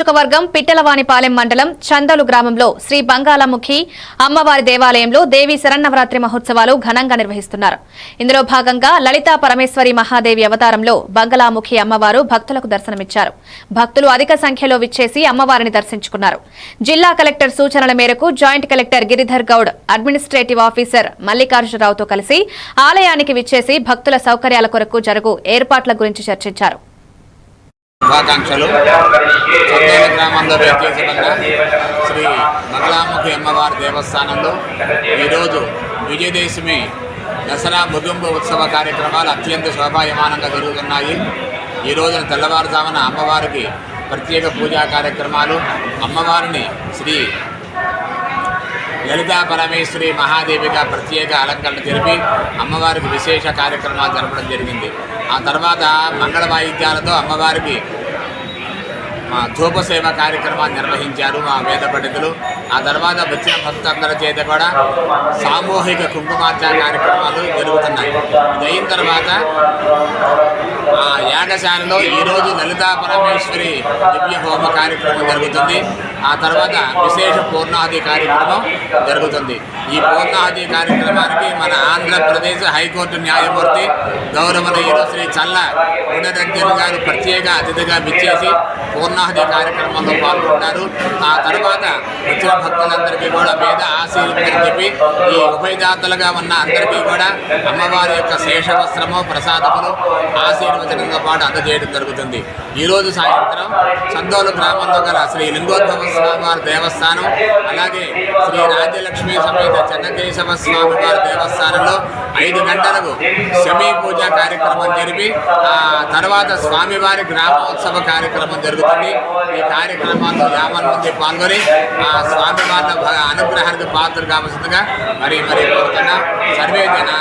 నియోజకవర్గం పిట్టలవానిపాలెం మండలం చందలు గ్రామంలో శ్రీ బంగాళముఖి అమ్మవారి దేవాలయంలో దేవి శరన్నవరాత్రి మహోత్సవాలు ఘనంగా నిర్వహిస్తున్నారు. ఇందులో భాగంగా లలితా పరమేశ్వరి మహాదేవి అవతారంలో బంగళాముఖి అమ్మవారు భక్తులకు దర్శనమిచ్చారు. భక్తులు అధిక సంఖ్యలో విచ్చేసి అమ్మవారిని దర్శించుకున్నారు. జిల్లా కలెక్టర్ సూచనల మేరకు joint collector Giridhar Goud administrative officer మల్లికార్జునరావుతో కలిసి ఆలయానికి విచ్చేసి భక్తుల సౌకర్యాల కొరకు జరుగు ఏర్పాట్ల గురించి చర్చించారు. శుభాకాంక్షలు. చందేల గ్రామంలో ప్రత్యేకంగా శ్రీ మంగళాముఖి అమ్మవారి దేవస్థానంలో ఈరోజు విజయదశమి దసరా ముగింపు ఉత్సవ కార్యక్రమాలు అత్యంత శోభాయమానంగా జరుగుతున్నాయి. ఈ రోజున తెల్లవారుజామున అమ్మవారికి ప్రత్యేక పూజా కార్యక్రమాలు. అమ్మవారిని శ్రీ లలితా పరమేశ్వరి మహాదేవిగా ప్రత్యేక అలంకరణ జరిపి అమ్మవారికి విశేష కార్యక్రమాలు జరపడం జరిగింది. ఆ తర్వాత మంగళ వాయిద్యాలతో అమ్మవారికి ధూపసేవ కార్యక్రమాన్ని నిర్వహించారు మా వేద పండితులు. ఆ తర్వాత వచ్చిన భక్తులందరి చేత కూడా సామూహిక కుంకుమార్చన కార్యక్రమాలు జరుగుతున్నాయి. ఇది అయిన తర్వాత ఆ యాగశాలలో ఈరోజు లలితా పరమేశ్వరి దివ్య హోమ కార్యక్రమం జరుగుతుంది. ఆ తర్వాత విశేష పూర్ణాహతి కార్యక్రమం జరుగుతుంది. ఈ పూర్ణాహతి కార్యక్రమానికి మన ఆంధ్రప్రదేశ్ హైకోర్టు న్యాయమూర్తి గౌరవనీయులు శ్రీ చల్ల గుణరంజన్ గారు ప్రత్యేక అతిథిగా విచ్చేసి పూర్ణాహతి కార్యక్రమంలో పాల్గొంటారు. ఆ తర్వాత వచ్చిన భక్తులందరికీ కూడా మీద ఆశీర్వదించని చెప్పి ఈ ఉభయదాతలుగా ఉన్న అందరికీ కూడా అమ్మవారి యొక్క శేషవస్త్రము ప్రసాదములు ఆశీర్వచనంతో పాటు అందజేయడం జరుగుతుంది. ఈరోజు సాయంత్రం సందోలు గ్రామంలో గల శ్రీ లింగోద్భవ స్వామివారి దేవస్థానం అలాగే శ్రీ రాజ్యలక్ష్మి సమేత చెన్నకేశవ స్వామివారి దేవస్థానంలో ఐదు గంటలకు శమీ పూజ కార్యక్రమం జరిపి ఆ తర్వాత స్వామివారి గ్రామోత్సవ కార్యక్రమం జరుగుతుంది. ఈ కార్యక్రమాల్లో యాభై మంది పాల్గొని ఆ స్వామివారి అనుగ్రహానికి పాత్ర కావలసిందిగా మరి మరి కోరుతున్నా. సర్వే జనా